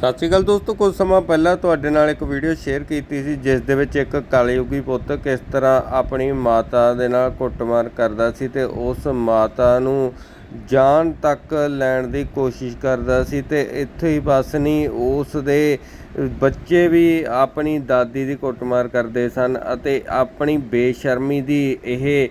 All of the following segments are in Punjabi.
ਸਤਿ ਸ਼੍ਰੀ ਅਕਾਲ ਦੋਸਤੋ, ਕੁਝ ਸਮਾਂ ਪਹਿਲਾਂ ਤੁਹਾਡੇ ਨਾਲ ਇੱਕ ਵੀਡੀਓ ਸ਼ੇਅਰ ਕੀਤੀ ਸੀ, ਜਿਸ ਦੇ ਵਿੱਚ ਇੱਕ ਕਲਯੁਗੀ ਪੁੱਤ ਕਿਸ ਤਰ੍ਹਾਂ ਆਪਣੀ ਮਾਤਾ ਦੇ ਨਾਲ ਕੁੱਟਮਾਰ ਕਰਦਾ ਸੀ ਤੇ ਉਸ ਮਾਤਾ ਨੂੰ ਜਾਨ ਤੱਕ ਲੈਣ ਦੀ ਕੋਸ਼ਿਸ਼ ਕਰਦਾ ਸੀ ਤੇ ਇੱਥੇ ਹੀ ਬਸ ਨਹੀਂ ਉਸ ਦੇ ਬੱਚੇ ਵੀ ਆਪਣੀ ਦਾਦੀ ਦੀ ਕੁੱਟਮਾਰ ਕਰਦੇ ਸਨ ਅਤੇ ਆਪਣੀ ਬੇਸ਼ਰਮੀ ਦੀ ਇਹ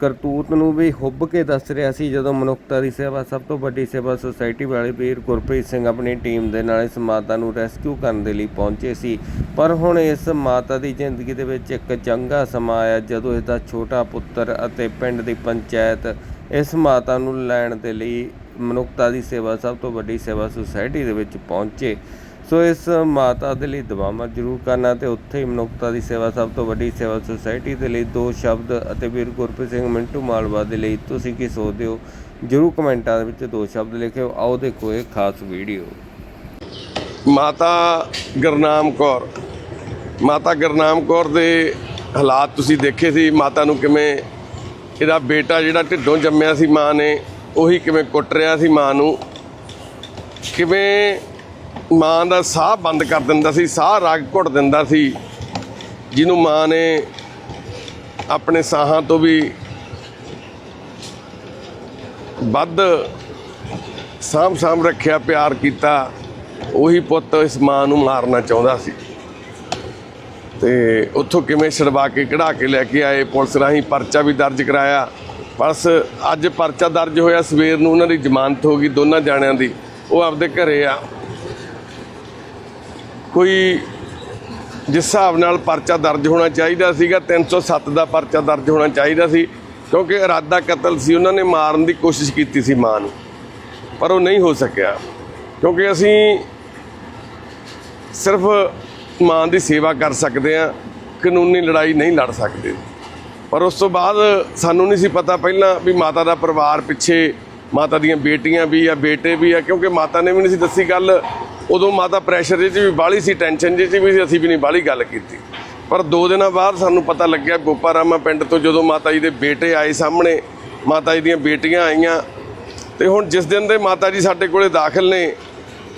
ਕਰਤੂਤ ਨੂੰ ਵੀ ਹੁੱਬ ਕੇ ਦੱਸ ਰਿਹਾ ਸੀ ਜਦੋਂ ਮਨੁੱਖਤਾ ਦੀ ਸੇਵਾ, ਸਭ ਤੋਂ ਵੱਡੀ ਸੇਵਾ ਸੁਸਾਇਟੀ ਵਾਲੇ ਵੀਰ ਗੁਰਪ੍ਰੀਤ ਸਿੰਘ ਆਪਣੀ ਟੀਮ ਦੇ ਨਾਲ ਇਸ ਮਾਤਾ ਨੂੰ ਰੈਸਕਿਊ ਕਰਨ ਦੇ ਲਈ ਪਹੁੰਚੇ ਸੀ। ਪਰ ਹੁਣ ਇਸ ਮਾਤਾ ਦੀ ਜ਼ਿੰਦਗੀ ਦੇ ਵਿੱਚ ਇੱਕ ਚੰਗਾ ਸਮਾਂ ਆਇਆ ਜਦੋਂ ਇਸ ਦਾ ਛੋਟਾ ਪੁੱਤਰ ਅਤੇ ਪਿੰਡ ਦੀ ਪੰਚਾਇਤ ਇਸ ਮਾਤਾ ਨੂੰ ਲੈਣ ਦੇ ਲਈ ਮਨੁੱਖਤਾ ਦੀ ਸੇਵਾ, ਸਭ ਤੋਂ ਵੱਡੀ ਸੇਵਾ ਸੁਸਾਇਟੀ ਦੇ ਵਿੱਚ ਪਹੁੰਚੇ। ਸੋ ਇਸ ਮਾਤਾ ਦੇ ਲਈ ਦੁਆਵਾਂ ਜ਼ਰੂਰ ਕਰਨਾ ਤੇ ਉੱਥੇ ਹੀ ਮਨੁੱਖਤਾ ਦੀ ਸੇਵਾ ਸਭ ਤੋਂ ਵੱਡੀ ਸੇਵਾ ਸੁਸਾਇਟੀ ਦੇ ਲਈ ਦੋ ਸ਼ਬਦ ਅਤੇ ਵੀਰ ਗੁਰਪ੍ਰੀਤ ਸਿੰਘ ਮਿੰਟੂ ਮਾਲਵਾ ਦੇ ਲਈ ਤੁਸੀਂ ਕੀ ਸੋਚਦੇ ਹੋ? ਜ਼ਰੂਰ ਕਮੈਂਟਾਂ ਦੇ ਵਿੱਚ ਦੋ ਸ਼ਬਦ ਲਿਖਿਓ। ਆਓ ਦੇਖੋ ਇਹ ਖਾਸ ਵੀਡੀਓ। ਮਾਤਾ ਗੁਰਨਾਮ ਕੌਰ। ਮਾਤਾ ਗੁਰਨਾਮ ਕੌਰ ਦੇ ਹਾਲਾਤ ਤੁਸੀਂ ਦੇਖੇ ਸੀ, ਮਾਤਾ ਨੂੰ ਕਿਵੇਂ ਇਹਦਾ ਬੇਟਾ ਜਿਹੜਾ ਢਿੱਡੋਂ ਜੰਮਿਆ ਸੀ ਮਾਂ ਨੇ, ਉਹੀ ਕਿਵੇਂ ਕੁੱਟ ਰਿਹਾ ਸੀ ਮਾਂ ਨੂੰ। ਕਿਵੇਂ ਮਾਂ ਦਾ ਸਾਹ ਬੰਦ ਕਰ ਦਿੰਦਾ ਸੀ, ਸਾਹ ਰਗ ਘੁੱਟ ਦਿੰਦਾ ਸੀ। ਜਿਹਨੂੰ ਮਾਂ ਨੇ ਆਪਣੇ ਸਾਹਾਂ ਤੋਂ ਵੀ ਵੱਧ ਸਾਂਭ ਸਾਂਭ ਰੱਖਿਆ, ਪਿਆਰ ਕੀਤਾ, ਉਹੀ ਪੁੱਤ ਇਸ ਮਾਂ ਨੂੰ ਮਾਰਨਾ ਚਾਹੁੰਦਾ ਸੀ। ਤੇ ਉੱਥੋਂ ਕਿਵੇਂ ਛਡਵਾ ਕੇ, ਕਢਾ ਕੇ ਲੈ ਕੇ ਆਏ, ਪੁਲਿਸ ਰਾਹੀਂ ਪਰਚਾ ਵੀ ਦਰਜ ਕਰਾਇਆ। ਬਸ ਅੱਜ ਪਰਚਾ ਦਰਜ ਹੋਇਆ, ਸਵੇਰ ਨੂੰ ਉਹਨਾਂ ਦੀ ਜ਼ਮਾਨਤ ਹੋ ਗਈ, ਦੋਨਾਂ ਜਾਣਿਆਂ ਦੀ। ਉਹ ਆਪਦੇ ਘਰੇ ਆ। ਕੋਈ ਜਿਸ ਹਿਸਾਬ ਨਾਲ ਪਰਚਾ ਦਰਜ ਹੋਣਾ ਚਾਹੀਦਾ ਸੀਗਾ 307 ਦਾ ਪਰਚਾ ਦਰਜ ਹੋਣਾ ਚਾਹੀਦਾ ਸੀ, ਕਿਉਂਕਿ ਇਰਾਦਾ ਕਤਲ ਸੀ, ਉਹਨਾਂ ਨੇ ਮਾਰਨ ਦੀ ਕੋਸ਼ਿਸ਼ ਕੀਤੀ ਸੀ ਮਾਂ ਨੂੰ, ਪਰ ਉਹ ਨਹੀਂ ਹੋ ਸਕਿਆ, ਕਿਉਂਕਿ ਅਸੀਂ ਸਿਰਫ ਮਾਂ ਦੀ ਸੇਵਾ ਕਰ ਸਕਦੇ ਹਾਂ, ਕਾਨੂੰਨੀ ਲੜਾਈ ਨਹੀਂ ਲੜ ਸਕਦੇ। ਪਰ ਉਸ ਤੋਂ ਬਾਅਦ ਸਾਨੂੰ ਨਹੀਂ ਸੀ ਪਤਾ ਪਹਿਲਾਂ ਵੀ ਮਾਤਾ ਦਾ ਪਰਿਵਾਰ ਪਿੱਛੇ ਮਾਤਾ ਦੀਆਂ ਬੇਟੀਆਂ ਵੀ ਆ, ਬੇਟੇ ਵੀ ਆ, ਕਿਉਂਕਿ ਮਾਤਾ ਨੇ ਵੀ ਨਹੀਂ ਸੀ ਦੱਸੀ ਗੱਲ ਉਦੋਂ ਮਾਤਾ ਪ੍ਰੈਸ਼ਰ ਜਿਹੀ 'ਚ ਵੀ ਬਾਹਲੀ ਸੀ ਟੈਨਸ਼ਨ ਜਿਹੀ ਵੀ ਸੀ ਅਸੀਂ ਵੀ ਨਹੀਂ ਬਾਹਲੀ ਗੱਲ ਕੀਤੀ। ਪਰ ਦੋ ਦਿਨਾਂ ਬਾਅਦ ਸਾਨੂੰ ਪਤਾ ਲੱਗਿਆ ਗੋਪਾਰਾਮਾ ਪਿੰਡ ਤੋਂ ਜਦੋਂ ਮਾਤਾ ਜੀ ਦੇ ਬੇਟੇ ਆਏ ਸਾਹਮਣੇ, ਮਾਤਾ ਜੀ ਦੀਆਂ ਬੇਟੀਆਂ ਆਈਆਂ, ਤੇ ਹੁਣ ਜਿਸ ਦਿਨ ਦੇ ਮਾਤਾ ਜੀ ਸਾਡੇ ਕੋਲੇ ਦਾਖਲ ਨੇ,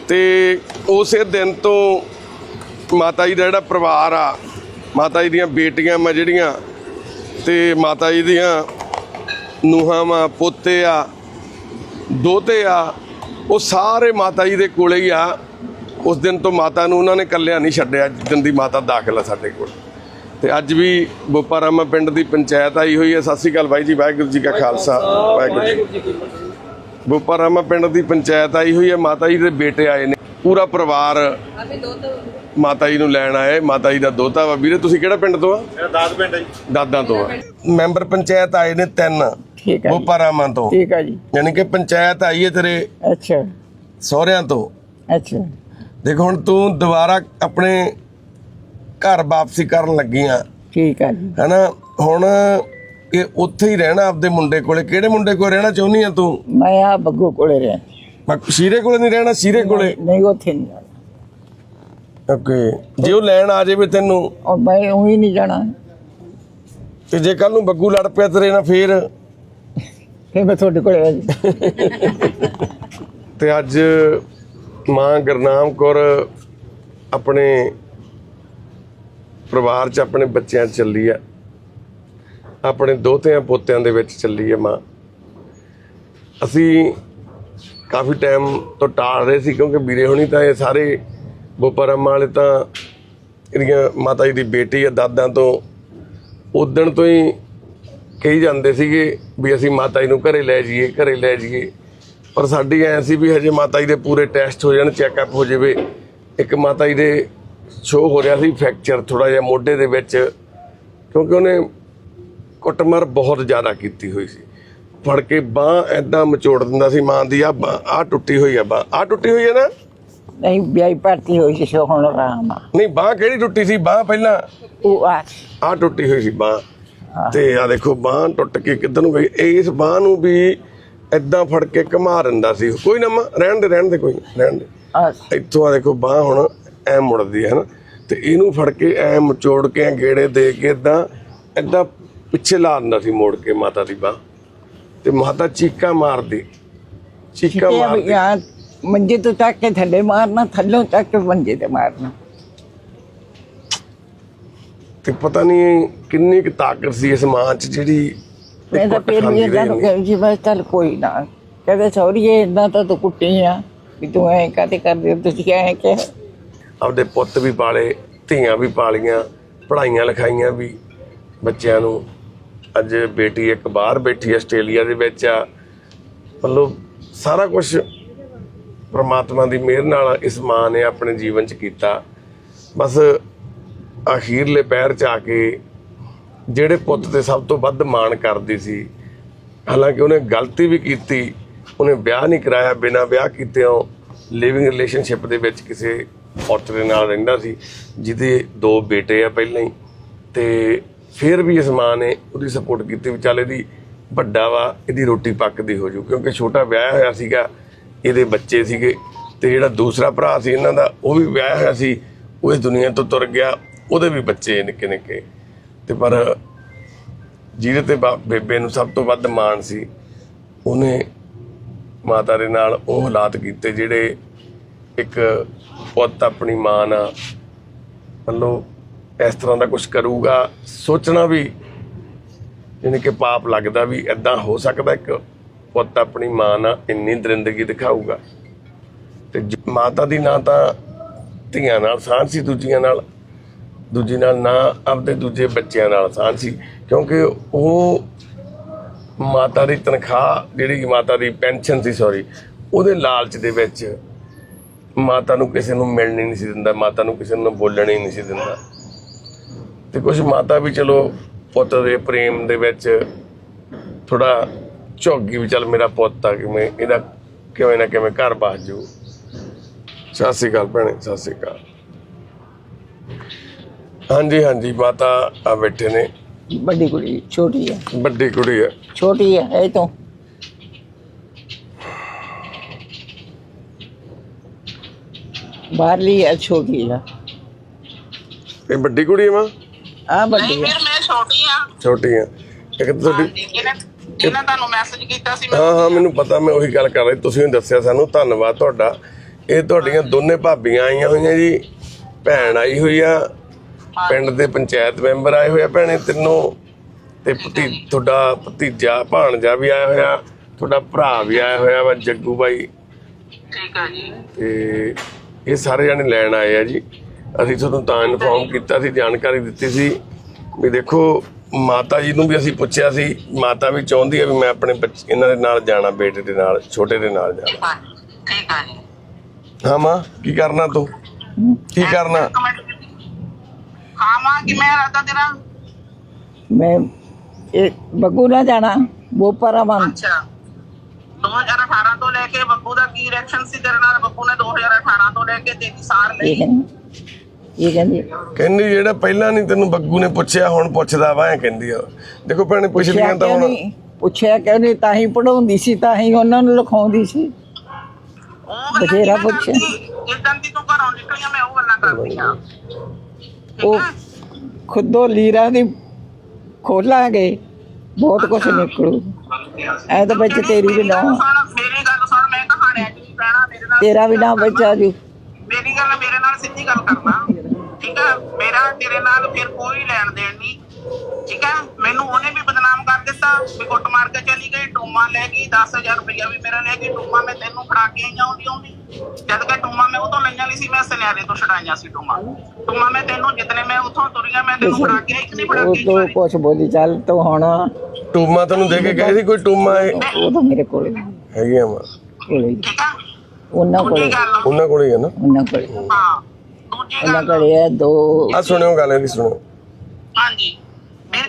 ਤੇ ਉਸੇ ਦਿਨ ਤੋਂ ਮਾਤਾ ਜੀ ਦਾ ਜਿਹੜਾ ਪਰਿਵਾਰ ਆ, ਮਾਤਾ ਜੀ ਦੀਆਂ ਬੇਟੀਆਂ ਮੈਂ ਜਿਹੜੀਆਂ, ਤੇ ਮਾਤਾ ਜੀ ਦੀਆਂ ਨੂਹਾਂ ਵਾ, ਪੋਤੇ ਆ, ਦੋਤੇ ਆ, ਉਹ ਸਾਰੇ ਮਾਤਾ ਜੀ ਦੇ ਕੋਲੇ ਹੀ ਆ। ਉਸ ਦਿਨ ਤੋਂ ਮਾਤਾ ਨੂੰ ਉਹਨਾਂ ਨੇ ਕੱਲਿਆ ਨਹੀਂ ਛੱਡਿਆ ਜਿਸ ਦਿਨ ਦੀ ਮਾਤਾ ਦਾਖਲ ਆ ਸਾਡੇ ਕੋਲ। ਤੇ ਅੱਜ ਵੀ ਬੋਪਾਰਾਮਾ ਪਿੰਡ ਦੀ ਪੰਚਾਇਤ ਆਈ ਹੋਈ ਹੈ। ਸਤਿ ਸ਼੍ਰੀ ਅਕਾਲ ਬਾਈ ਜੀ ਵਾਹਿਗੁਰੂ ਜੀ ਕਾ ਖਾਲਸਾ ਵਾਹਿਗੁਰੂ ਜੀ ਕੀ ਫਤਿਹ। ਬੋਪਾਰਾਮਾ ਪਿੰਡ ਦੀ ਪੰਚਾਇਤ ਆਈ ਹੋਈ ਹੈ। ਮਾਤਾ ਜੀ ਦੇ ਬੇਟੇ ਆਏ ਨੇ। ਪੂਰਾ ਪਰਿਵਾਰ ਮਾਤਾ ਜੀ ਨੂੰ ਲੈਣ ਆਏ। ਮਾਤਾ ਜੀ ਦਾ ਦੋਤਾ ਵਾ। ਵੀਰੇ ਤੁਸੀਂ ਕਿਹੜਾ ਪਿੰਡ ਤੋਂ ਆ? ਮੇਰਾ ਦਾਦ ਪਿੰਡ ਹੈ ਜੀ। ਦਾਦਾ ਤੋਂ ਆ। ਮੈਂਬਰ ਪੰਚਾਇਤ ਆਏ ਨੇ ਤਿੰਨ ਠੀਕ ਹੈ ਬੋਪਾਰਾਮਾ ਤੋਂ। ਠੀਕ ਹੈ ਜੀ। ਯਾਨੀ ਕਿ ਪੰਚਾਇਤ ਆਈ ਹੈ ਤੇਰੇ ਅੱਛਾ। ਸਹੁਰਿਆਂ ਤੋਂ। ਅੱਛਾ। ਦੇਖ ਹੁਣ ਤੂੰ ਦੁਬਾਰਾ ਆਪਣੇ ਘਰ ਵਾਪਸੀ ਕਰਨ ਲੱਗੀ ਆ ਠੀਕ ਹੈ ਜੀ। ਹੈਨਾ? ਹੁਣ ਇਹ ਉੱਥੇ ਹੀ ਰਹਿਣਾ ਆਪਦੇ ਮੁੰਡੇ ਕੋਲੇ। ਕਿਹੜੇ ਮੁੰਡੇ ਕੋਲ ਰਹਿਣਾ ਚਾਹੁੰਦੀ ਆ ਤੂੰ? ਮੈਂ ਆ ਬੱਗੂ ਕੋਲੇ ਰਹਿ। ਮੈਂ ਸ਼ੀਰੇ ਕੋਲੇ ਨਹੀਂ ਰਹਿਣਾ? ਸ਼ੀਰੇ ਕੋਲੇ? ਨਹੀਂ ਉੱਥੇ ਨਹੀਂ ਜਾਣਾ। ਓਕੇ। ਜੇ ਉਹ ਲੈਣ ਆ ਜਾਵੇ ਤੈਨੂੰ? ਔਰ ਮੈਂ ਉਹੀ ਨਹੀਂ ਜਾਣਾ। ਤੇ ਜੇ ਕੱਲ ਨੂੰ ਬੱਗੂ ਲੜ ਪਿਆ ਤੇਰੇ ਨਾਲ ਫੇਰ? ਫਿਰ ਮੈਂ ਤੁਹਾਡੇ ਕੋਲੇ ਰਹਿ ਜੀ ਤੇ ਅੱਜ ਮਾਂ ਗੁਰਨਾਮ ਕੌਰ ਆਪਣੇ ਪਰਿਵਾਰ ਚ ਆਪਣੇ ਬੱਚਿਆਂ 'ਚ ਚੱਲੀ ਆ। ਆਪਣੇ ਦੋਤਿਆਂ ਪੋਤਿਆਂ ਦੇ ਵਿੱਚ ਚੱਲੀ ਆ ਮਾਂ। ਅਸੀਂ ਕਾਫੀ ਟਾਈਮ ਤੋਂ ਟਾਲ ਰਹੇ ਸੀ ਕਿਉਂਕਿ ਵੀਰੇ ਹੋਣੀ ਤਾਂ ਇਹ ਸਾਰੇ ਬੋਪਰਮ ਵਾਲੇ ਤਾਂ ਇਹਦੀਆਂ ਮਾਤਾ ਜੀ ਦੀ ਬੇਟੀ ਆ, ਦਾਦਾ ਤੋਂ ਉਦਣ ਤੋਂ ਹੀ ਕਹੀ ਜਾਂਦੇ ਸੀਗੇ ਵੀ ਅਸੀਂ ਮਾਤਾ ਜੀ ਨੂੰ ਘਰੇ ਲੈ ਜਾਈਏ, ਘਰੇ ਲੈ ਜਾਈਏ। ਪਰ ਸਾਡੀ ਐ ਸੀ ਵੀ ਹਜੇ ਮਾਤਾ ਜੀ ਦੇ ਪੂਰੇ ਟੈਸਟ ਹੋ ਜਾਣ ਚੈੱਕਅਪ ਹੋ ਜਾਵੇ। ਇੱਕ ਮਾਤਾ ਜੀ ਦੇ ਸ਼ੋ ਹੋ ਰਿਹਾ ਸੀ ਫ੍ਰੈਕਚਰ ਥੋੜਾ ਜਿਹਾ ਮੋਢੇ ਦੇ ਵਿੱਚ ਕਿਉਂਕਿ ਉਹਨੇ ਕੁੱਟਮਾਰ ਬਹੁਤ ਜ਼ਿਆਦਾ ਕੀਤੀ ਹੋਈ ਸੀ। ਫੜ ਕੇ ਬਾਹ ਐਦਾਂ ਮਚੋੜ ਦਿੰਦਾ ਸੀ ਮਾਂ ਦੀ ਆ ਆ ਟੁੱਟੀ ਹੋਈ ਆ ਬਾਹ। ਆ ਟੁੱਟੀ ਹੋਈ ਹੈ ਨਾ? ਨਹੀਂ ਵਿਆਹੀ ਭਰਤੀ ਹੋਈ ਸੀ ਸੋ ਹੁਣ ਆਰਾਮ ਆ। ਨਹੀਂ ਬਾਹ ਕਿਹੜੀ ਟੁੱਟੀ ਸੀ? ਬਾਹ ਪਹਿਲਾਂ? ਉਹ ਆ। ਆ ਟੁੱਟੀ ਹੋਈ ਸੀ ਬਾਹ। ਤੇ ਆ ਦੇਖੋ ਬਾਹ ਟੁੱਟ ਕੇ ਕਿੱਧਰ ਨੂੰ ਗਈ? ਇਸ ਬਾਹ ਨੂੰ ਵੀ ਐਦਾਂ ਫੜ ਕੇ ਘੁਮਾ ਦਿੰਦਾ ਸੀ। ਕੋਈ ਨਾ ਮਾਂ, ਰਹਿਣ ਦੇ ਰਹਿਣ ਦੇ ਕੋਈ ਨੀ, ਰਹਿਣ ਦੇ। ਆ ਇੱਥੋਂ ਆ ਦੇਖੋ ਬਾਹ ਹੁਣ ਐ ਮੁੜਦੀ ਹੈ ਨਾ। ਤੇ ਇਹਨੂੰ ਫੜ ਕੇ ਐ ਮਚੋੜ ਕੇ ਐਂ ਗੇੜੇ ਦੇ ਕੇ ਇਦਾਂ ਇਦਾਂ ਪਿੱਛੇ ਲਾ ਦਿੰਦਾ ਸੀ ਮੋੜ ਕੇ ਮਾਤਾ ਦੀ ਬਾਹ। ਤੇ ਮਾਤਾ ਚੀਕਾਂ ਮਾਰਦੀ ਚੀਕਾਂ ਮਾਰਦੀ। ਯਾਰ ਮੰਜੇ ਤੋਂ ਚੱਕ ਕੇ ਥੱਲੇ ਮਾਰਨਾ ਥੱਲੋਂ ਚੱਕ ਕੇ ਮੰਜੇ ਤੇ ਮਾਰਨਾ। ਤੇ ਪਤਾ ਨਹੀਂ ਕਿੰਨੀ ਕੁ ਤਾਕਤ ਸੀ ਇਸ ਮਾਂ 'ਚ ਜਿਹੜੀ ਮੈਂ ਤਾਂ ਫਿਰ ਵੀ ਇਹਨਾਂ ਨੂੰ ਕਿਹਾ ਜੀ ਬਸ ਚੱਲ ਕੋਈ ਨਾ। ਕਹਿੰਦੇ ਸੌਰੀਏ ਇਦਾਂ ਤਾਂ ਤੂੰ ਕੁੱਟੀ ਆ ਵੀ ਤੂੰ ਐ ਕਾਤੇ ਕਰਦੇ ਹੋ? ਤੁਸੀਂ ਐ ਕਿ ਆਪਦੇ ਪੁੱਤ ਵੀ ਪਾਲੇ ਧੀਆਂ ਵੀ ਪਾਲੀਆਂ ਪੜ੍ਹਾਈਆਂ ਲਿਖਾਈਆਂ ਵੀ ਬੱਚਿਆਂ ਨੂੰ। ਅੱਜ ਬੇਟੀ ਇੱਕ ਬਾਹਰ ਬੈਠੀ ਆਸਟ੍ਰੇਲੀਆ ਦੇ ਵਿੱਚ ਆ। ਮਤਲਬ ਸਾਰਾ ਕੁਝ ਪ੍ਰਮਾਤਮਾ ਦੀ ਮਿਹਰ ਨਾਲ ਇਸ ਮਾਂ ਨੇ ਆਪਣੇ ਜੀਵਨ 'ਚ ਕੀਤਾ। ਬਸ ਅਖੀਰਲੇ ਪੈਰ 'ਚ ਆ ਕੇ ਜਿਹੜੇ ਪੁੱਤ ਤੇ ਸਭ ਤੋਂ ਵੱਧ ਮਾਣ ਕਰਦੀ ਸੀ। ਹਾਲਾਂਕਿ ਉਹਨੇ ਗਲਤੀ ਵੀ ਕੀਤੀ, ਉਹਨੇ ਵਿਆਹ ਨਹੀਂ ਕਰਾਇਆ, ਬਿਨਾਂ ਵਿਆਹ ਕੀਤੇ ਉਹ ਲਿਵਿੰਗ ਰਿਲੇਸ਼ਨਸ਼ਿਪ ਦੇ ਵਿੱਚ ਕਿਸੇ ਔਰਤ ਦੇ ਨਾਲ ਰਹਿੰਦਾ ਸੀ, ਜਿਹਦੇ ਦੋ ਬੇਟੇ ਆ ਪਹਿਲਾਂ ਹੀ। ਤੇ ਫਿਰ ਵੀ ਇਸ ਮਾਂ ਨੇ ਉਹਦੀ ਸਪੋਰਟ ਕੀਤੀ ਵੀ ਚੱਲ ਇਹਦੀ ਵੱਡਾ ਵਾ, ਇਹਦੀ ਰੋਟੀ ਪੱਕਦੀ ਹੋ ਜੂ, ਕਿਉਂਕਿ ਛੋਟਾ ਵਿਆਹ ਹੋਇਆ ਸੀਗਾ, ਇਹਦੇ ਬੱਚੇ ਸੀਗੇ। ਤੇ ਜਿਹੜਾ ਦੂਸਰਾ ਭਰਾ ਸੀ ਇਹਨਾਂ ਦਾ, ਉਹ ਵੀ ਵਿਆਹ ਹੋਇਆ ਸੀ, ਉਹ ਇਸ ਦੁਨੀਆ ਤੋਂ ਤੁਰ ਗਿਆ, ਉਹਦੇ ਵੀ ਬੱਚੇ ਨਿੱਕੇ ਨਿੱਕੇ। ਤੇ ਪਰ ਜਿਹਦੇ ਤੇ ਬਾ- ਬੇਬੇ ਨੂੰ ਸਭ ਤੋਂ ਵੱਧ ਮਾਣ ਸੀ, ਉਹਨੇ ਮਾਤਾ ਦੇ ਨਾਲ ਉਹ ਹਾਲਾਤ ਕੀਤੇ ਜਿਹੜੇ ਇੱਕ ਪੁੱਤ ਆਪਣੀ ਮਾਂ ਨਾਲ ਮਤਲਬ ਇਸ ਤਰ੍ਹਾਂ ਦਾ ਕੁਝ ਕਰੂਗਾ, ਸੋਚਣਾ ਵੀ ਯਾਨੀ ਕਿ ਪਾਪ ਲੱਗਦਾ ਵੀ ਐਦਾਂ ਹੋ ਸਕਦਾ ਇੱਕ ਪੁੱਤ ਆਪਣੀ ਮਾਂ ਨਾਲ ਇੰਨੀ ਦਰਿੰਦਗੀ ਦਿਖਾਊਗਾ। ਤੇ ਜ- ਮਾਤਾ ਦੀ ਨਾ ਤਾਂ ਧੀਆਂ ਨਾਲ, ਸਾਂਝ ਸੀ ਦੂਜੀਆਂ ਨਾਲ ਦੂਜੀ ਨਾਲ ਨਾ ਆਪਦੇ ਦੂਜੇ ਬੱਚਿਆਂ ਨਾਲ ਆਸਾਨ ਸੀ। ਕਿਉਂਕਿ ਉਹ ਮਾਤਾ ਦੀ ਤਨਖਾਹ, ਜਿਹੜੀ ਮਾਤਾ ਦੀ ਪੈਨਸ਼ਨ ਸੀ ਸੌਰੀ ਉਹਦੇ ਲਾਲਚ ਦੇ ਵਿੱਚ ਮਾਤਾ ਨੂੰ ਕਿਸੇ ਨੂੰ ਮਿਲਣ ਨਹੀਂ ਸੀ ਦਿੰਦਾ, ਮਾਤਾ ਨੂੰ ਕਿਸੇ ਨੂੰ ਬੋਲਣ ਹੀ ਨਹੀਂ ਸੀ ਦਿੰਦਾ। ਤੇ ਕੁਝ ਮਾਤਾ ਵੀ ਚਲੋ, ਪੁੱਤ ਦੇ ਪ੍ਰੇਮ ਦੇ ਵਿੱਚ ਥੋੜਾ ਝੋਗੀ ਵੀ ਚੱਲ ਮੇਰਾ ਪੁੱਤ ਆ, ਕਿਵੇਂ ਇਹਦਾ ਕਿਵੇਂ ਨਾ ਕਿਵੇਂ ਘਰ ਬਸ ਜੂ ਸਤਿ ਸ਼੍ਰੀ ਅਕਾਲ ਭੈਣੇ, ਸਤਿ ਸ਼੍ਰੀ ਅਕਾਲ। ਹਾਂਜੀ ਹਾਂਜੀ ਮਾਤਾ ਆ ਬੈਠੇ ਨੇ। ਵੱਡੀ ਕੁੜੀ ਛੋਟੀ ਹੈ ਵੱਡੀ ਕੁੜੀ ਹੈ ਛੋਟੀ ਹੈ ਇਹ ਤੋਂ। ਬਾਹਰਲੀ ਹੈ ਛੋਟੀ ਹੈ ਇਹ ਵੱਡੀ ਕੁੜੀ ਹੈ ਮਾਂ? ਆ ਵੱਡੀ ਹੈ ਫਿਰ ਮੈਂ ਛੋਟੀ ਆ। ਛੋਟੀ ਹੈ ਇੱਕ ਤਾਂ ਤੁਹਾਡੀ ਇਹਨੇ ਤੁਹਾਨੂੰ ਮੈਸੇਜ ਕੀਤਾ ਸੀ ਮੈਂ ਹਾਂ ਹਾਂ ਮੈਨੂੰ ਪਤਾ ਮੈਂ ਉਹੀ ਗੱਲ ਕਰ ਰਹੀ। ਤੁਸੀਂ ਦੱਸਿਆ ਸਾਨੂੰ ਧੰਨਵਾਦ ਤੁਹਾਡਾ। ਇਹ ਤੁਹਾਡੀਆਂ ਦੋਨੇ ਭਾਬੀਆਂ ਆਈਆਂ ਹੋਈਆਂ ਜੀ। ਭੈਣ ਆਈ ਹੋਈ ਆ ਪਿੰਡ ਦੇ ਪੰਚਾਇਤ ਮੈਂਬਰ ਆਏ ਹੋਏ ਆ ਭੈਣੇ ਤਿੰਨੋਂ ਤੇ ਭਤੀ ਤੁਹਾਡਾ ਭਤੀਜਾ ਭਾਣਜਾ ਵੀ ਆਇਆ ਹੋਇਆ ਤੁਹਾਡਾ ਭਰਾ ਵੀ ਆਇਆ ਹੋਇਆ ਵਾ ਜੱਗੂ ਬਾਈ। ਠੀਕ ਆ ਜੀ। ਤੇ ਇਹ ਸਾਰੇ ਜਣੇ ਲੈਣ ਆਏ ਆ ਜੀ। ਅਸੀਂ ਤੁਹਾਨੂੰ ਤਾਂ ਇਨਫੋਰਮ ਕੀਤਾ ਸੀ ਜਾਣਕਾਰੀ ਦਿੱਤੀ ਸੀ ਵੀ ਦੇਖੋ ਮਾਤਾ ਜੀ ਨੂੰ ਵੀ ਅਸੀਂ ਪੁੱਛਿਆ ਸੀ ਮਾਤਾ ਵੀ ਚਾਹੁੰਦੀ ਹੈ ਵੀ ਮੈਂ ਆਪਣੇ ਬੱਚੇ ਇਹਨਾਂ ਦੇ ਨਾਲ ਜਾਣਾ ਬੇਟੇ ਦੇ ਨਾਲ ਛੋਟੇ ਦੇ ਨਾਲ ਜਾਣਾ। ਠੀਕ ਆ ਠੀਕ ਆ ਜੀ। ਹਾਂ ਮਾਂ ਕੀ ਕਰਨਾ ਤੂੰ? ਕੀ ਕਰਨਾ? ਇੱਕ ਮਿੰਟ ਹਾਂ ਮਾਂ ਕਿ ਮੈਂ ਰਾਤਾ ਤੇਰਾ? ਮੈਂ ਇਹ ਬੱਗੂ ਨਾ ਜਾਣਾ ਬੋਪਰਾ ਮਨ ਅੱਛਾ। 2018 ਤੋਂ ਲੈ ਕੇ ਬੱਬੂ ਦਾ ਕੀ ਰਿਐਕਸ਼ਨ ਸੀ ਤੇਰੇ ਨਾਲ? ਬੱਬੂ ਨੇ 2018 ਤੋਂ ਲੈ ਕੇ ਤੇਰੀ ਸਾਰ ਲਈ। ਕਹਿੰਦੀ ਇਹ ਕਹਿੰਦੀ ਕਹਿੰਦੀ ਜਿਹੜਾ ਪਹਿਲਾਂ ਨਹੀਂ ਤੈਨੂੰ ਬੱਗੂ ਨੇ ਪੁੱਛਿਆ ਹੁਣ ਪੁੱਛਦਾ ਵਾ ਐ ਕਹਿੰਦੀ ਆ। ਦੇਖੋ ਭੈਣੇ ਪੁੱਛਿਆ ਪਿਛਲੀਆਂ ਤਾਂ ਕਿਉਂ ਹੁਣ। ਨਹੀਂ? ਪੁੱਛਿਆ ਕਿਉਂ ਨਹੀਂ? ਤਾਂ ਹੀ ਪੜਾਉਂਦੀ ਸੀ ਤਾਂ ਹੀ ਉਹਨਾਂ ਨੂੰ ਲਿਖਾਉਂਦੀ ਸੀ। ਉਹ ਗੱਲਾਂ ਬਥੇਰਾ ਕਿਵੇਂ ਪੁੱਛਿਆ। ਕਰਦੀ? ਜਿੱਦਣ ਦੀ ਤੂੰ ਘਰੋਂ ਨਿਕਲੀਆਂ ਮੈਂ ਉਹ ਗੱਲਾਂ ਕਰਦੀ ਆ ਉਹ ਖੁਦੋਂ ਲੀਰਾਂ ਦੀ ਖੋਲਾਂਗੇ ਬਹੁਤ ਕੁਝ ਨਿਕਲੂ। ਐ ਤਾਂ ਬੱਚੇ ਤੇਰੀ ਵੀ ਨਾ ਮੇਰੀ ਗੱਲ ਸੁਣ ਮੈਂ ਕਹਾਣਿਆਂ ਚ ਨਹੀਂ ਪੈਣਾ ਮੇਰੇ ਨਾਲ ਤੇਰਾ ਵੀ ਨਾ ਬੱਚਾ ਜੂ ਮੇਰੀ ਗੱਲ ਮੇਰੇ ਨਾਲ ਸਿੱਧੀ ਗੱਲ ਕਰਨਾ ਠੀਕ ਆ ਮੇਰਾ ਤੇਰੇ ਨਾਲ ਫਿਰ ਕੋਈ ਲੈਣ ਦੇਣ ਨਹੀਂ। ਠੀਕ ਆ ਮੈਨੂੰ ਉਹਨੇ ਵੀ ਬਦਨਾਮ ਕਰ ਦਿੱਤਾ ਵੀ ਕੁੱਟ ਮਾਰ ਕੇ ਚਲੀ ਗਈ ਟੂਮਾ ਲੈ ਗਈ 10000 ਰੁਪਇਆ ਵੀ ਮੇਰਾ ਲੈ ਗਈ ਟੂਮਾ ਮੈਂ ਤੈਨੂੰ ਫੜਾ ਕੇ ਆਈ ਆਉਂਦੀ ਆਉਂਦੀ ਜਦ ਕਿ ਟੂਮਾ ਮੈਂ ਉਹ ਤੋਂ ਲਈਆਂ ਨਹੀਂ ਸੀ ਮੈਂ ਸੁਨਿਆਰੇ ਤੋਂ ਛਡਾਈਆਂ ਸੀ ਟੂਮਾ। ਟੂਮਾ ਮੈਂ ਤੈਨੂੰ ਜਿਤਨੇ ਮੈਂ ਉੱਥੋਂ ਤੁਰੀਆਂ ਮੈਂ ਤੈਨੂੰ ਫੜਾ ਕੇ ਆਈ ਕਿ ਨਹੀਂ ਫੜਾ ਉਹ ਕੇ ਤੋਂ? ਕੁਝ ਬੋਲੀ ਚੱਲ ਤੂੰ ਹੁਣ ਟੂਮਾ ਤੈਨੂੰ ਦੇ ਕੇ ਗਏ ਸੀ ਕੋਈ ਟੂਮਾ ਉਹ ਤਾਂ ਮੇਰੇ ਕੋਲ ਹੈਗੀਆਂ ਮਾਂ। ਕੋਲੇ ਠੀਕ ਆ? ਉਹਨਾਂ ਕੋਲੇ ਦੂਜੀ ਗੱਲ। ਉਹਨਾਂ ਕੋਲ ਹੀ ਹੈ ਨਾ? ਉਹਨਾਂ ਕੋਲੇ ਹਾਂ। ਦੂਜੀ ਉਹਨਾਂ ਗੱਲ। ਕੋਲੇ ਹੈ ਦੋ ਆ ਸੁਣਿਓ ਗੱਲ ਇਹਦੀ ਸੁਣੋ ਹਾਂਜੀ।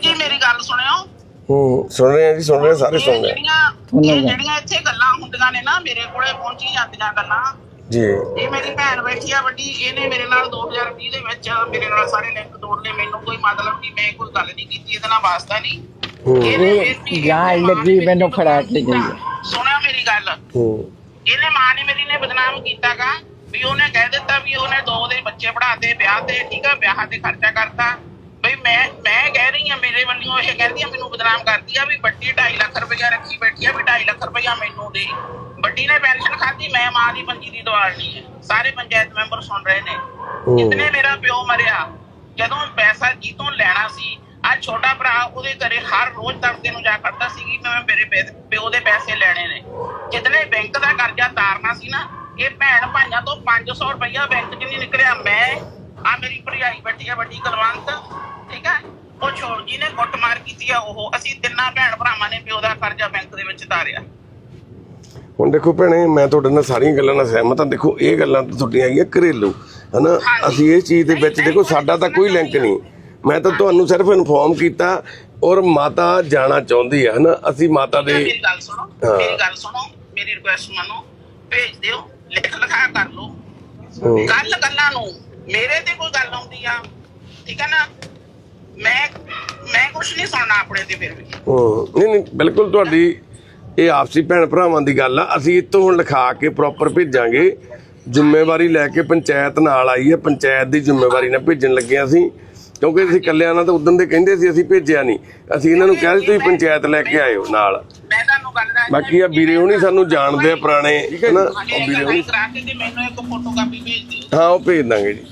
ਜੀ ਮੇਰੀ ਗੱਲ ਸੁਣਿਓ। ਹੂੰ ਸੁਣ ਰਹੇ ਆ ਜੀ ਸੁਣ ਰਹੇ ਆ, ਸਾਰੇ ਸੁਣ ਇਹ ਰਹੇ ਆ। ਜਿਹੜੀਆਂ ਇਹ। ਜਿਹੜੀਆਂ ਇੱਥੇ ਗੱਲਾਂ ਹੁੰਦੀਆਂ ਨੇ ਨਾ ਮੇਰੇ ਕੋਲੇ ਪਹੁੰਚੀ ਜਾਂਦੀਆਂ ਗੱਲਾਂ। ਜੀ। ਇਹ ਮੇਰੀ ਭੈਣ ਬੈਠੀ ਆ ਵੱਡੀ ਇਹਨੇ ਮੇਰੇ ਨਾਲ 2020 ਦੇ ਵਿੱਚ ਮੇਰੇ ਨਾਲ ਸਾਰੇ ਲਿੰਕ ਤੋੜ ਲਏ ਮੈਨੂੰ ਕੋਈ ਮਤਲਬ ਨਹੀਂ ਮੈਂ ਕੋਈ ਗੱਲ ਨਹੀਂ ਕੀਤੀ ਇਹਦੇ ਨਾਲ ਵਾਸਤਾ ਨਹੀਂ। ਹੂੰ। ਇਹਨੇ ਇਹ ਫਿਰ ਵੀ ਜਾਣ ਮਾਂ ਲੱਗੀ ਨੇ ਮੈਨੂੰ ਫੜਾ ਕੇ ਗਈ। ਹੈ। ਸੁਣਿਓ ਮੇਰੀ ਗੱਲ। ਹੂੰ। ਇਹਨੇ ਮਾਂ ਨੇ ਮੇਰੀ ਨੇ ਬਦਨਾਮ ਕੀਤਾਗਾ ਵੀ ਉਹਨੇ ਕਹਿ ਦਿੱਤਾ ਵੀ ਉਹਨੇ ਦੋ ਦੇ ਬੱਚੇ ਪੜਾਤੇ ਵਿਆਹ ਤੇ ਠੀਕ ਆ ਵਿਆਹਾਂ ਤੇ ਖਰਚਾ ਕਰਤਾ। ਬਈ ਮੈਂ ਮੈਂ ਕਹਿ ਰਹੀ ਆ ਮੇਰੇ ਵੱਲੋਂ ਇਹ ਕਹਿੰਦੀ ਆ ਮੈਨੂੰ ਬਦਨਾਮ ਕਰਦੀ ਆ ਵੀ ਵੱਡੀ 2.5 ਲੱਖ ਰੁਪਇਆ ਰੱਖੀ ਬੈਠੀ ਆ ਵੀ 2.5 ਲੱਖ ਰੁਪਇਆ ਮੈਨੂੰ ਦੇ। ਵੱਡੀ ਨੇ ਪੈਨਸ਼ਨ ਖਾਧੀ ਮੈਂ ਮਾਂ ਦੀ ਪੰਜੀ ਦੀ ਦਵਾਲਣੀ ਹੈ। ਸਾਰੇ ਪੰਚਾਇਤ ਮੈਂਬਰ ਸੁਣ ਰਹੇ ਨੇ। ਜਿਤਨੇ ਮੇਰਾ ਪਿਓ ਮਰਿਆ ਜਦੋਂ ਪੈਸਾ ਜੀਤੋਂ ਲੈਣਾ ਸੀ ਅੱਜ ਛੋਟਾ ਭਰਾ ਉਹਦੇ ਘਰੇ ਹਰ ਰੋਜ਼ ਤੜਕੇ ਨੂੰ ਜਾ ਕਰਦਾ ਸੀ ਕਿ ਮੈਂ ਮੇਰੇ ਪਿਓ ਦੇ ਪੈਸੇ ਲੈਣੇ ਨੇ। ਜਿਤਨੇ ਬੈਂਕ ਦਾ ਕਰਜ਼ਾ ਤਾਰਨਾ ਸੀ ਨਾ ਇਹ ਭੈਣ ਭਾਈਆਂ ਤੋਂ 500 ਰੁਪਇਆ ਬੈਂਕ 'ਚ ਨਹੀਂ ਨਿਕਲਿਆ। ਮੈਂ ਆ ਮੇਰੀ ਭਰਜਾਈ ਬੈਠੀ ਆ ਵੱਡੀ ਕਲਵੰਤ ਠੀਕ ਹੈ ਉਹ ਛੋੜ ਜੀ ਨੇ ਕੁੱਟਮਾਰ ਕੀਤੀ ਆ ਉਹ। ਅਸੀਂ ਤਿੰਨਾਂ ਭੈਣ ਭਰਾਵਾਂ ਨੇ ਪਿਓ ਦਾ ਕਰਜ਼ਾ ਬੈਂਕ ਦੇ ਵਿੱਚ ਤਾਰਿਆ। ਹੁਣ ਦੇਖੋ ਭੈਣੇ ਮੈਂ ਤੁਹਾਡੇ ਨਾਲ ਸਾਰੀਆਂ ਗੱਲਾਂ ਨਾਲ ਸਹਿਮਤ ਹਾਂ। ਦੇਖੋ ਇਹ ਗੱਲਾਂ ਤਾਂ ਤੁਹਾਡੀਆਂ ਹੈਗੀਆਂ ਘਰੇਲੂ ਹਨਾ? ਅਸੀਂ ਇਹ ਚੀਜ਼ ਦੇ ਵਿੱਚ ਦੇਖੋ ਸਾਡਾ ਤਾਂ ਕੋਈ ਲਿੰਕ ਨਹੀਂ ਮੈਂ ਤਾਂ ਤੁਹਾਨੂੰ ਸਿਰਫ ਇਨਫੋਰਮ ਕੀਤਾ ਔਰ ਮਾਤਾ ਜਾਣਾ ਚਾਹੁੰਦੀ ਹੈ ਹਨਾ? ਅਸੀਂ ਮਾਤਾ ਦੇ ਮੇਰੀ ਗੱਲ ਸੁਣੋ। ਮੇਰੀ ਗੱਲ ਸੁਣੋ ਮੇਰੀ ਰਿਕੁਐਸਟ ਮੰਨੋ ਭੇਜ ਦਿਓ ਲਿਖ ਲਿਖਾ ਕਰ ਲਓ। ਗੱਲ ਗੱਲਾਂ ਨੂੰ ਮੇਰੇ ਤੇ ਕੋਈ ਗੱਲ ਆਉਂਦੀ ਆ ਠੀਕ ਹੈ ਨਾ? ਮੈਂ ਮੈਂ ਕੁਝ ਨਹੀਂ ਸੁਣਨਾ ਆਪਣੇ ਤੇ ਫਿਰ ਵੀ। ਹਮ, ਨਹੀਂ ਨਹੀਂ ਬਿਲਕੁਲ ਤੁਹਾਡੀ ਇਹ ਆਪਸੀ ਭੈਣ ਭਰਾਵਾਂ ਦੀ ਗੱਲ ਆ। ਅਸੀਂ ਤੋਂ ਹੁਣ ਲਿਖਾ ਕੇ ਪ੍ਰੋਪਰ ਭੇਜਾਂਗੇ। ਜ਼ਿੰਮੇਵਾਰੀ ਲੈ ਕੇ ਪੰਚਾਇਤ ਨਾਲ ਆਈ ਹੈ। ਪੰਚਾਇਤ ਦੀ ਜ਼ਿੰਮੇਵਾਰੀ ਨਾਲ ਭੇਜਣ ਲੱਗੇ ਅਸੀਂ। ਕਿਉਂਕਿ ਅਸੀਂ ਇਕੱਲਿਆਂ ਨਾਲ ਤਾਂ ਉਦੋਂ ਦੇ ਕਹਿੰਦੇ ਸੀ ਅਸੀਂ ਭੇਜਿਆ ਨਹੀਂ। ਅਸੀਂ ਇਹਨਾਂ ਨੂੰ ਕਿਹਾ ਸੀ ਤੁਸੀਂ ਪੰਚਾਇਤ ਲੈ ਕੇ ਆਇਓ ਨਾਲ। ਮੈਂ ਤੁਹਾਨੂੰ ਗੱਲ ਦੱਸਦਾ ਬਾਕੀ ਆ ਵੀਰੇ ਹੁਣੀ ਸਾਨੂੰ ਜਾਣਦੇ ਆ ਪੁਰਾਣੇ ਠੀਕ ਹੈ ਨਾ ਉਹ ਵੀਰੇ ਹੁਣੀ ਕਰਾ ਕੇ ਤੇ ਮੈਨੂੰ ਇੱਕ ਫੋਟੋ ਕਾਪੀ ਭੇਜ ਦਿਓ। ਹਾਂ ਉਹ ਭੇਜ ਦਾਂਗੇ ਜੀ।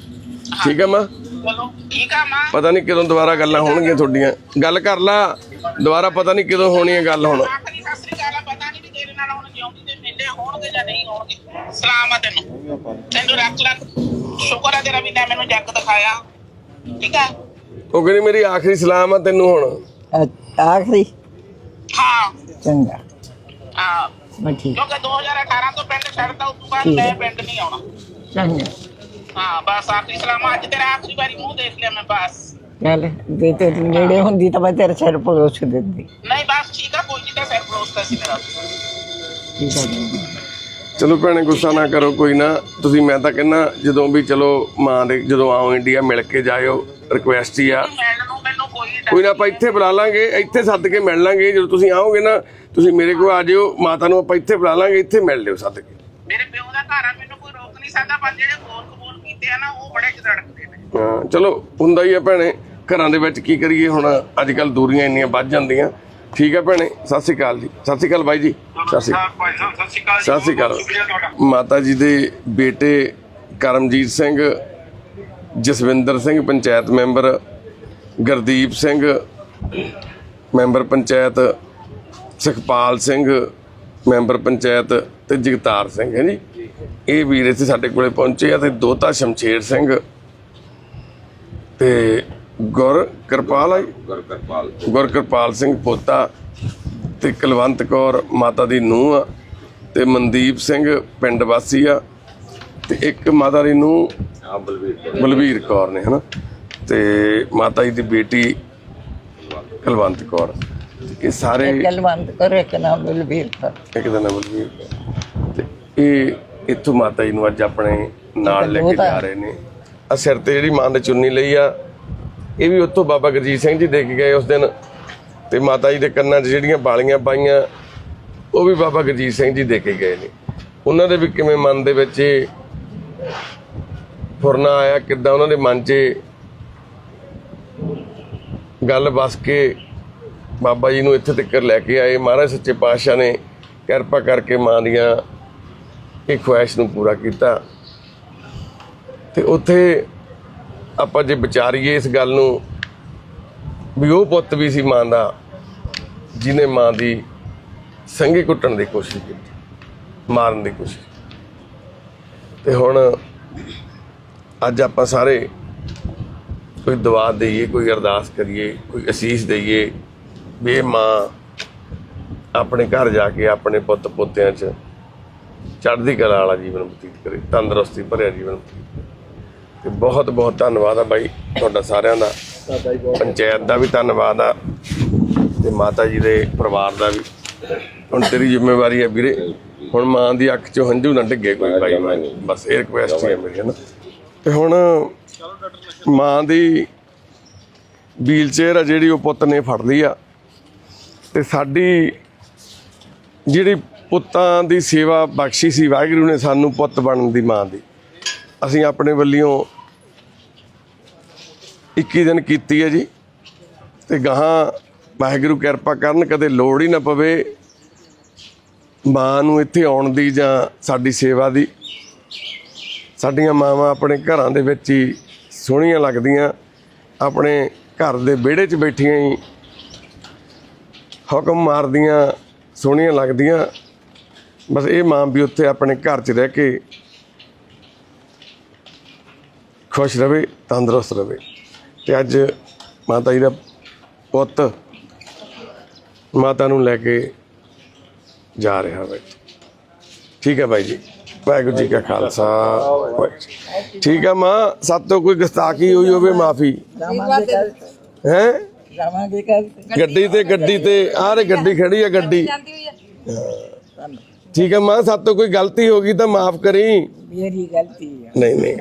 ਠੀਕ ਹੈ ਮਾਂ। ਠੀਕ ਆ ਮਾਂ ਪਤਾ ਨਹੀਂ ਕਦੋਂ ਦੁਬਾਰਾ ਗੱਲਾਂ ਹੋਣਗੀਆਂ ਤੁਹਾਡੀਆਂ। ਗੱਲ ਕਰ ਲਾ ਦੁਬਾਰਾ ਪਤਾ ਨਹੀਂ ਕਦੋਂ ਹੋਣੀ ਹੈ ਗੱਲ ਹੁਣ। ਆਖਰੀ ਸਤਿ ਸ੍ਰੀ ਅਕਾਲ ਆ, ਪਤਾ ਨਹੀਂ ਵੀ ਤੇਰੇ ਨਾਲ ਹੁਣ ਜਿਉਂਦੀ ਦੇ ਮੇਲੇ ਹੋਣਗੇ ਜਾਂ ਨਹੀਂ ਹੋਣਗੇ ਸਲਾਮ ਆ ਤੈਨੂੰ ਤੈਨੂੰ ਰੱਖ ਰੱਖ ਸ਼ੁਕਰ ਆ ਤੇਰਾ ਵੀ ਤੈਂ ਮੈਨੂੰ ਜੱਗ ਦਿਖਾਇਆ ਠੀਕ ਆ ਉਹ ਕਹਿੰਦੀ ਮੇਰੀ ਆਖਰੀ ਸਲਾਮ ਆ ਤੈਨੂੰ ਹੁਣ। ਅ- ਆਖਰੀ? ਹਾਂ। ਚੰਗਾ। ਹਾਂ। ਮੈਂ ਠੀਕ। ਕਿਉਂਕਿ 2018 ਤੋਂ ਪਿੰਡ ਛੱਡਦਾ ਉਸ ਤੋਂ ਬਾਅਦ ਮੈਂ ਪਿੰਡ ਨਹੀਂ ਆਉਣਾ। ਚੰਗਾ। ਹਾਂ ਬਸ ਆਖਰੀ ਸਲਾਮ ਅੱਜ ਤੇਰਾ ਆਖਰੀ ਵਾਰੀ ਮੂੰਹ ਦੇਖ ਲਿਆ ਮੈਂ ਬਸ। ਚੱਲ ਜੇ ਤੇ ਨੇੜੇ ਹੁੰਦੀ ਤਾਂ ਮੈਂ ਤੇਰੇ ਸਿਰ ਪਰੋਸ ਦਿੰਦੀ। ਨਹੀਂ ਬਸ ਠੀਕ ਆ ਕੋਈ ਨਹੀਂ ਤਾਂ ਸਿਰ ਪਰੋਸਦਾ ਸੀ ਮੇਰਾ। ਠੀਕ ਹੈ ਜੀ। ਚਲੋ ਭੈਣੇ ਗੁੱਸਾ ਨਾ ਕਰੋ ਕੋਈ ਨਾ। ਤੁਸੀਂ ਮੈਂ ਤਾਂ ਕਹਿੰਦਾ ਜਦੋਂ ਵੀ ਚਲੋ ਮਾਂ ਦੇ ਜਦੋਂ ਆਓ ਇੰਡੀਆ ਮਿਲ ਕੇ ਜਾਇਓ ਰਿਕੁਐਸਟ ਹੀ ਆ। ਮਿਲਣ ਨੂੰ ਮੈਨੂੰ ਕੋਈ ਨਾ ਆਪਾਂ ਇੱਥੇ ਬੁਲਾ ਲਾਂਗੇ ਇੱਥੇ ਸੱਦ ਕੇ ਮਿਲ ਲਾਂਗੇ। ਜਦੋਂ ਤੁਸੀਂ ਆਓਗੇ ਨਾ ਤੁਸੀਂ ਮੇਰੇ ਕੋਲ ਆ ਜਿਓ ਮਾਤਾ ਨੂੰ ਆਪਾਂ ਇੱਥੇ ਬੁਲਾ ਲਾਂਗੇ ਇੱਥੇ ਮਿਲ ਲਿਓ ਸੱਦ ਕੇ। ਮੇਰੇ ਪਿਓ ਦਾ ਘਰ ਆ ਮੈਨੂੰ ਕੋਈ ਰੋਕ ਨਹੀਂ ਸਕਦਾ ਪਰ ਜਿਹੜੇ ਬੋਲ ਕੀਤੇ ਆ ਨਾ ਉਹ ਬੜੇ ਚੜਕਦੇ ਨੇ। ਹਾਂ ਚਲੋ ਹੁੰਦਾ ਹੀ ਆ ਭੈਣੇ। ਘਰਾਂ ਦੇ ਵਿੱਚ ਕੀ ਕਰੀਏ ਹੁਣ? ਅੱਜ ਕੱਲ ਦੂਰੀਆਂ ਇੰਨੀਆਂ ਵੱਧ ਜਾਂਦੀਆਂ। ਠੀਕ ਹੈ ਭੈਣੇ ਸਤਿ ਸ਼੍ਰੀ ਅਕਾਲ ਜੀ। ਸਤਿ ਸ਼੍ਰੀ ਅਕਾਲ ਬਾਈ ਜੀ। ਸਤਿ ਸ਼੍ਰੀ ਅਕਾਲ ਸਤਿ ਸ਼੍ਰੀ ਅਕਾਲ। ਮਾਤਾ ਜੀ ਦੇ ਬੇਟੇ Karamjit Singh Jaswinder Singh panchayat member Gurdeep Singh member panchayat Sukhpal Singh member panchayat ਤੇ ਜਗਤਾਰ ਸਿੰਘ ਹੈ ਜੀ। ਇਹ ਵੀਰ ਇੱਥੇ ਸਾਡੇ ਕੋਲੇ ਪਹੁੰਚੇ ਆ ਤੇ ਦੋਤਾ ਸ਼ਮਸ਼ੇਰ ਸਿੰਘ ਤੇ ਗੁਰ ਕਿਰਪਾਲ ਆ ਗੁਰਕਿਰਪਾਲ ਗੁਰਕਿਰਪਾਲ ਸਿੰਘ ਪੋਤਾ ਤੇ ਕੁਲਵੰਤ ਕੌਰ ਮਾਤਾ ਦੀ ਨੂੰਹ ਆ ਤੇ ਮਨਦੀਪ ਸਿੰਘ ਪਿੰਡ ਵਾਸੀ ਆ ਤੇ ਇੱਕ ਮਾਤਾ ਦੀ ਨੂੰਹ ਬਲਵੀਰ ਕੌਰ। ਨੇ ਹਨਾ? ਤੇ ਮਾਤਾ ਜੀ ਦੀ ਬੇਟੀ ਕੁਲਵੰਤ ਕੌਰ ਇਹ ਸਾਰੇ ਕਲਵੰਤ ਕਰੋ ਕਿ ਨਾਮ ਬਲਬੀਰ ਕਰ। ਇੱਕ ਦਾ ਨਾਮ ਬਲਵੀਰ ਕੌਰ। ਤੇ ਇਹ ਇੱਥੋਂ ਮਾਤਾ ਜੀ ਨੂੰ ਅੱਜ ਆਪਣੇ ਨਾਲ ਲੈ ਕੇ ਜਾ ਰਹੇ ਨੇ। ਆ ਸਿਰ ਤੇ ਜਿਹੜੀ ਮਾਂ ਨੇ ਚੁੰਨੀ ਲਈ ਆ ਇਹ ਵੀ ਉੱਥੋਂ ਬਾਬਾ ਗੁਰਜੀਤ ਸਿੰਘ ਜੀ ਦੇ ਕੇ ਗਏ ਉਸ ਦਿਨ। ਤੇ ਮਾਤਾ ਜੀ ਦੇ ਕੰਨਾਂ 'ਚ ਜਿਹੜੀਆਂ ਬਾਲੀਆਂ ਪਾਈਆਂ ਉਹ ਵੀ ਬਾਬਾ ਗੁਰਜੀਤ ਸਿੰਘ ਜੀ ਦੇ ਕੇ ਗਏ ਨੇ। ਉਹਨਾਂ ਦੇ ਵੀ ਕਿਵੇਂ ਮਨ ਦੇ ਵਿੱਚ ਫੁਰਨਾ ਆਇਆ ਕਿੱਦਾਂ ਉਹਨਾਂ ਦੇ ਮਨ 'ਚ ਗੱਲ ਬਸ ਕੇ ਬਾਬਾ ਜੀ ਨੂੰ ਇੱਥੇ ਤੱਕ ਲੈ ਕੇ ਆਏ। ਮਹਾਰਾਜ ਸੱਚੇ ਪਾਤਸ਼ਾਹ ਨੇ ਕਿਰਪਾ ਕਰਕੇ ਮਾਂ ਦੀਆਂ ਇਹ ਖੁਆਇਸ਼ ਨੂੰ ਪੂਰਾ ਕੀਤਾ। ਤੇ ਉੱਥੇ ਆਪਾਂ ਜੇ ਵਿਚਾਰੀਏ ਇਸ ਗੱਲ ਨੂੰ, ਵੀ ਉਹ ਪੁੱਤ ਵੀ ਸੀ ਮਾਂ ਦਾ, ਜਿਹਨੇ ਮਾਂ ਦੀ ਸੰਗੀ ਕੁੱਟਣ ਦੀ ਕੋਸ਼ਿਸ਼ ਕੀਤੀ, ਮਾਰਨ ਦੀ ਕੋਸ਼ਿਸ਼ ਤੇ ਹੁਣ ਅੱਜ ਆਪਾਂ ਸਾਰੇ ਕੋਈ ਦੁਆ ਦਈਏ, ਕੋਈ ਅਰਦਾਸ ਕਰੀਏ, ਕੋਈ ਅਸੀਸ ਦਈਏ ਵੀ ਮਾਂ ਆਪਣੇ ਘਰ ਜਾ ਕੇ ਆਪਣੇ ਪੁੱਤ ਪੋਤਿਆਂ 'ਚ ਚੜ੍ਹਦੀ ਕਲਾ ਵਾਲਾ ਜੀਵਨ ਬਤੀਤ ਕਰੇ ਤੰਦਰੁਸਤੀ ਭਰਿਆ ਜੀਵਨ ਤੇ ਬਹੁਤ ਬਹੁਤ ਧੰਨਵਾਦ ਆ ਬਾਈ ਤੁਹਾਡਾ ਸਾਰਿਆਂ ਦਾ। ਪੰਚਾਇਤ ਦਾ ਵੀ ਧੰਨਵਾਦ ਆ ਤੇ ਮਾਤਾ ਜੀ ਦੇ ਪਰਿਵਾਰ ਦਾ ਵੀ। ਹੁਣ ਤੇਰੀ ਜ਼ਿੰਮੇਵਾਰੀ ਹੈ ਵੀਰੇ ਹੁਣ ਮਾਂ ਦੀ ਅੱਖ 'ਚੋਂ ਹੰਝੂ ਨਾ ਡਿੱਗੇ ਕੋਈ ਬਾਈ ਬਸ ਇਹ ਰਿਕੁਐਸਟ ਹੈ ਮੇਰੀ ਨਾ ਤੇ ਹੁਣ ਮਾਂ ਦੀ ਵੀਲ ਚੇਅਰ ਆ ਜਿਹੜੀ ਉਹ ਪੁੱਤ ਨੇ ਫੜ ਲਈ ਆ। ਤੇ ਸਾਡੀ ਜਿਹੜੀ ਪੁੱਤਾਂ ਦੀ ਸੇਵਾ ਬਖਸ਼ੀ ਸੀ, ਵਾਹਿਗੁਰੂ ਨੇ ਸਾਨੂੰ ਪੁੱਤ ਬਣਨ ਦੀ ਮਾਂ ਦੀ ਅਸੀਂ ਆਪਣੇ ਵੱਲੋਂ 21 ਦਿਨ ਕੀਤੀ ਹੈ ਜੀ। ਤੇ ਗਾਹਾਂ ਵਾਹਿਗੁਰੂ ਕਿਰਪਾ ਕਰਨ, ਕਦੇ ਲੋੜ ਹੀ ਨਾ ਪਵੇ ਮਾਂ ਨੂੰ ਇੱਥੇ ਆਉਣ ਦੀ ਜਾਂ ਸਾਡੀ ਸੇਵਾ ਦੀ। ਸਾਡੀਆਂ ਮਾਵਾਂ ਆਪਣੇ ਘਰਾਂ ਦੇ ਵਿੱਚ ਹੀ ਸੋਹਣੀਆਂ ਲੱਗਦੀਆਂ, ਆਪਣੇ ਘਰ ਦੇ ਵਿਹੜੇ 'ਚ ਬੈਠੀਆਂ ਹੀ ਹੁਕਮ ਮਾਰਦੀਆਂ, ਸੋਹਣੀਆਂ ਲੱਗਦੀਆਂ। ਬਸ ਇਹ ਮਾਂ ਵੀ ਉੱਥੇ ਆਪਣੇ ਘਰ 'ਚ ਰਹਿ ਕੇ ਖੁਸ਼ ਰਵੇ ਤੰਦਰੁਸਤ ਰਵੇ। ਤੇ ਅੱਜ ਮਾਤਾ ਜੀ ਦਾ ਪੁੱਤ ਮਾਤਾ ਨੂੰ ਲੈ ਕੇ ਜਾ ਰਿਹਾ ਵਾ। ਠੀਕ ਹੈ ਬਾਈ ਜੀ। ਵਾਹਿਗੁਰੂ ਜੀ ਕਾ ਖਾਲਸਾ। ਠੀਕ ਹੈ ਮਾਂ ਸਭ ਤੋਂ ਕੋਈ ਗੁਸਤਾਖੀ ਹੋਈ ਹੋਵੇ ਮਾਫੀ। ਹੈ? ਜਾਵਾਂਗੇ ਕੱਲ ਗੱਡੀ ਤੇ ਗੱਡੀ ਤੇ ਆਹ ਰੇ ਗੱਡੀ ਖੜੀ ਹੈ ਗੱਡੀ। ਠੀਕ ਹੈ ਮਾਂ ਸਭ ਤੋਂ ਕੋਈ ਗਲਤੀ ਹੋ ਗਈ ਤਾਂ ਮਾਫ ਕਰੀ। ਮੇਰੀ ਗਲਤੀ ਹੈ ਨਹੀਂ ਨਹੀਂ।